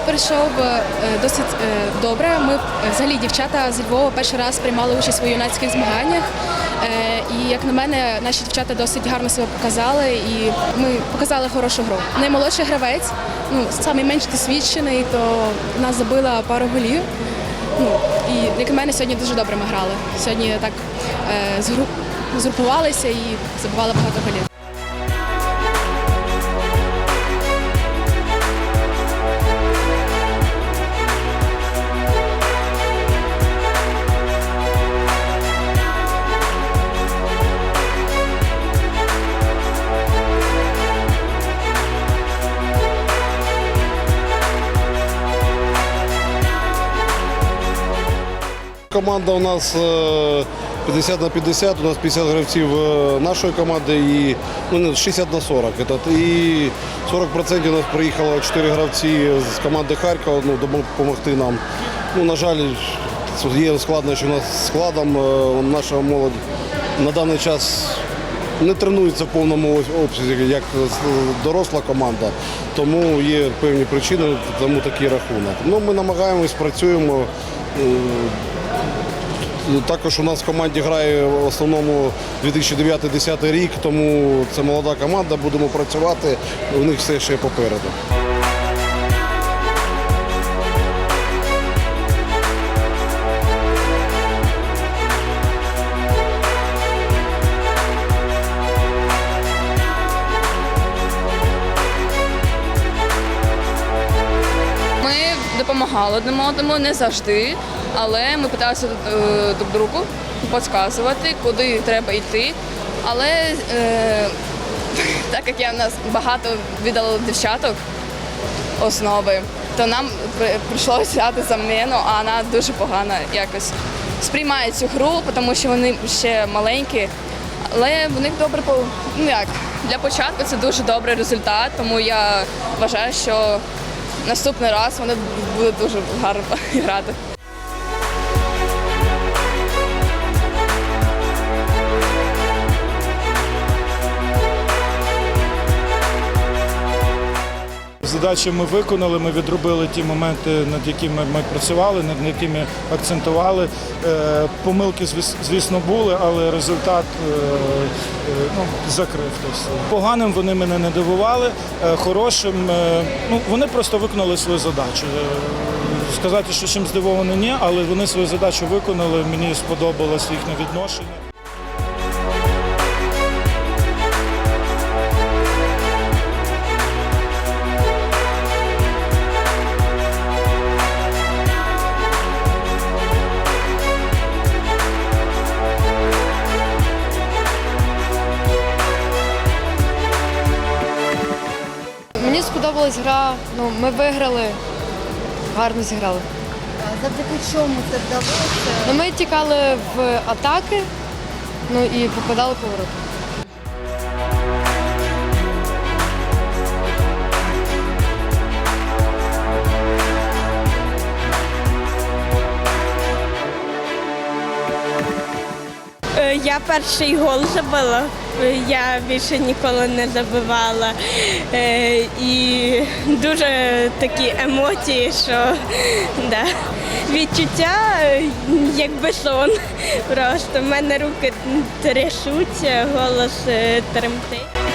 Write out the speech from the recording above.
Турнір пройшов е, досить е, добре. Ми е, взагалі дівчата з Львова перший раз приймали участь у юнацьких змаганнях. І як на мене, наші дівчата досить гарно себе показали, і ми показали хорошу гру. Наймолодший гравець, ну самий менш досвідчений, то нас забила пару голів. Ну і як на мене, сьогодні дуже добре ми грали. Сьогодні так е, згруп, згрупувалися і забивали багато голів. Команда у нас е, 50 на 50, у нас 50 гравців е, нашої команди і ну, 60 на 40. І 40% у нас приїхало 4 гравці з команди Харкова ну, допомогти нам. Ну, на жаль, є складнощі у нас складом. Е, Наша молодь на даний час не тренується в повному обсязі, як е, доросла команда, тому є певні причини, тому такий рахунок. Ну, ми намагаємось, працюємо. Також у нас в команді грає в основному 2009-2010 рік, тому це молода команда, будемо працювати, у них все ще попереду. Допомагали одному одному не завжди, але ми питалися е, друг другу підказувати, куди треба йти. Але е, так як я в нас багато віддала дівчаток основи, то нам прийшлося взяти заміну, а вона дуже погано якось сприймає цю гру, тому що вони ще маленькі. Але в них добре ну як для початку це дуже добрий результат, тому я вважаю, що наступний раз вони будуть дуже гарно грати. Задачі ми виконали, ми відробили ті моменти, над якими ми працювали, над якими акцентували. Е, Помилки, звісно, були, але результат е, е, ну, закрив. Поганим вони мене не дивували, хорошим. Ну, вони просто виконали свою задачу. Сказати, що чим здивований, ні, але вони свою задачу виконали. Мені сподобалось їхнє відношення. Сподобалась гра, ну, ми виграли, гарно зіграли. Завдяки чому це вдалося? Ну, ми тікали в атаки, ну і попадали по воротах. Я перший гол забила. Е, Я більше ніколи не забивала. Е, І дуже такі емоції, що да. відчуття е, якби сон. Просто в мене руки трясуться, голос е, тремтить.